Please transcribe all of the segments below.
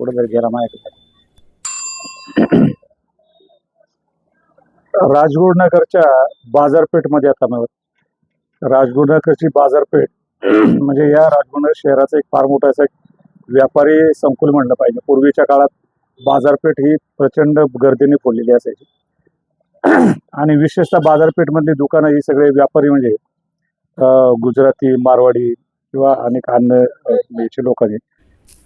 जर गेला माझ्याकडे. राजगुरुनगरच्या बाजारपेठमध्ये आता मी राजगुरुनगरची बाजारपेठ म्हणजे या राजगुरुनगर शहराचा एक फार मोठा असं एक व्यापारी संकुल म्हणलं पाहिजे. पूर्वीच्या काळात बाजारपेठ ही प्रचंड गर्दीने फुललेली असायची. आणि विशेषतः बाजारपेठमधली दुकानं ही सगळे व्यापारी म्हणजे गुजराती मारवाडी किंवा अनेक अन्य लोकांनी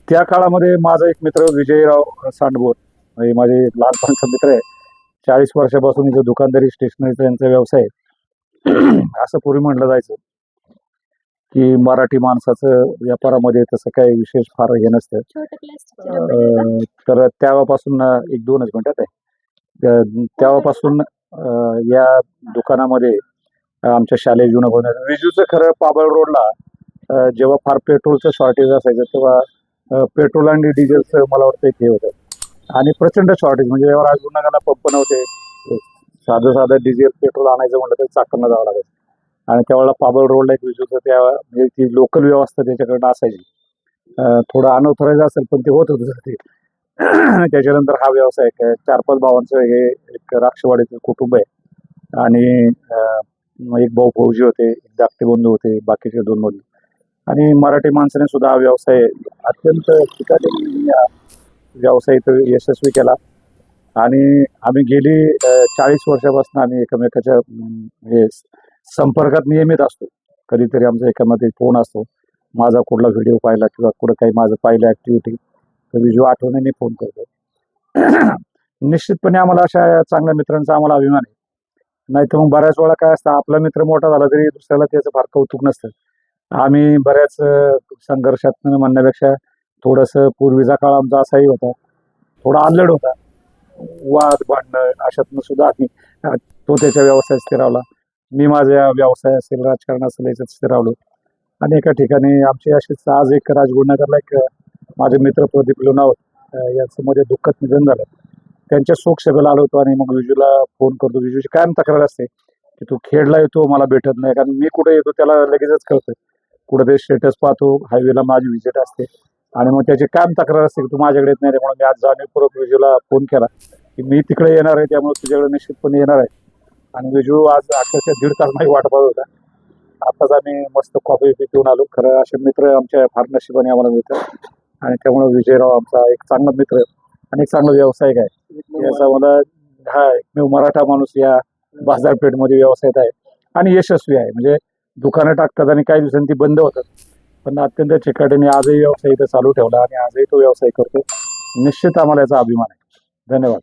त्या काळामध्ये माझा एक मित्र विजयराव सांडबोर म्हणजे माझे लहानपणीचा मित्र आहे. चाळीस वर्षापासून इथं दुकानदारी स्टेशनरीचा यांचा व्यवसाय आहे. असं पूर्वी म्हटलं जायचं की मराठी माणसाचं व्यापारामध्ये तसं काही विशेष फार हे नसतं. तर तेव्हापासून एक दोनच मिनिटात आहे. तेव्हापासून या दुकानामध्ये आमच्या शालेय जीवन होणार विजूचं खरं पाबळ रोडला जेव्हा फार पेट्रोलचं शॉर्टेज असायचं तेव्हा पेट्रोल आणि डिझेलचं मला वाटतं एक हे होतं. आणि प्रचंड शॉर्टेज म्हणजे जेव्हा राजगुरुनगरला पंप नव्हते साधं साधं डिझेल पेट्रोल आणायचं म्हटलं तर चाकणला जावं लागायचं आणि त्यावेळेला पाबळ रोडला एक विजूचं त्या म्हणजे ती लोकल व्यवस्था त्याच्याकडनं असायची. थोडं अनौथरायचं असेल पण ते होत होतं ते. त्याच्यानंतर हा व्यवसाय आहे. चार पाच भावांचं हे एक राक्षवाडीचं कुटुंब आहे. आणि एक भाऊ फौजी होते एक धाकटे बंधू होते बाकीचे दोन बंधू आणि मराठी माणसाने सुद्धा हा व्यवसाय अत्यंत चिकाटीने व्यवसाय इथं यशस्वी केला. आणि आम्ही गेली चाळीस वर्षापासून आम्ही एकमेकाच्या हे संपर्कात नियमित असतो. कधीतरी आमचा एकामध्ये फोन असतो. माझा कुठला व्हिडिओ पाहिला किंवा कुठं काही माझं पाहिलं ॲक्टिव्हिटी तर विजू आठवणीने फोन करतो. निश्चितपणे आम्हाला अशा चांगल्या मित्रांचा आम्हाला अभिमान आहे. नाही तर मग बऱ्याच वेळा काय असतं आपला मित्र मोठा झाला तरी दुसऱ्याला त्याचं फार कौतुक नसतं. आम्ही बऱ्याच संघर्षात म्हणण्यापेक्षा थोडंसं पूर्वीचा काळ आमचा असाही होता. थोडा आल्लड होता. वाद भांडणं अशातनं सुद्धा आम्ही तो त्याच्या व्यवसायात स्थिरावला मी माझ्या व्यवसाय असेल राजकारण असेल याच्यात स्थिरावलो आणि एका ठिकाणी आमची अशीच आज एक राजगुरुनगरला एक माझे मित्र प्रदीप लोणावत यांचं मध्ये दुःखद निधन झालं. त्यांच्या शोक सभेला आलो होतो आणि मग विजूला फोन करतो. विजूची कायम तक्रार असते की तू खेडला येतो मला भेटत नाही. कारण मी कुठे येतो त्याला लगेचच कळतं. कुठं ते स्टेटस पाहतो हायवेला माझी व्हिजिट असते. आणि मग त्याची काय तक्रार असते की तू माझ्याकडे येत नाही म्हणून मी आज जाणीवपूर्वक विजूला फोन केला. की मी तिकडे येणार आहे त्यामुळे तुझ्याकडे निश्चितपणे येणार आहे. आणि विजू आज अक्षरशः दीड तास माझी वाट पाहत होता. आताच आम्ही मस्त कॉफी पिऊन आलो. खरं असे मित्र आमच्या फार नशिबाने आम्हाला मिळतात. आणि त्यामुळे विजयराव आमचा एक चांगला मित्र आणि एक चांगला व्यावसायिक आहे. याचा मला हा एकमेव मराठा माणूस या बाजारपेठमध्ये व्यवसायात आहे. आणि यशस्वी आहे. म्हणजे दुकानं टाकतात आणि काही दिवसांनी ती बंद होतात. पण अत्यंत चिकाटीने आजही व्यवसाय इथं चालू ठेवला आणि आजही तो व्यवसाय करतो. निश्चित आम्हाला याचा अभिमान आहे. धन्यवाद.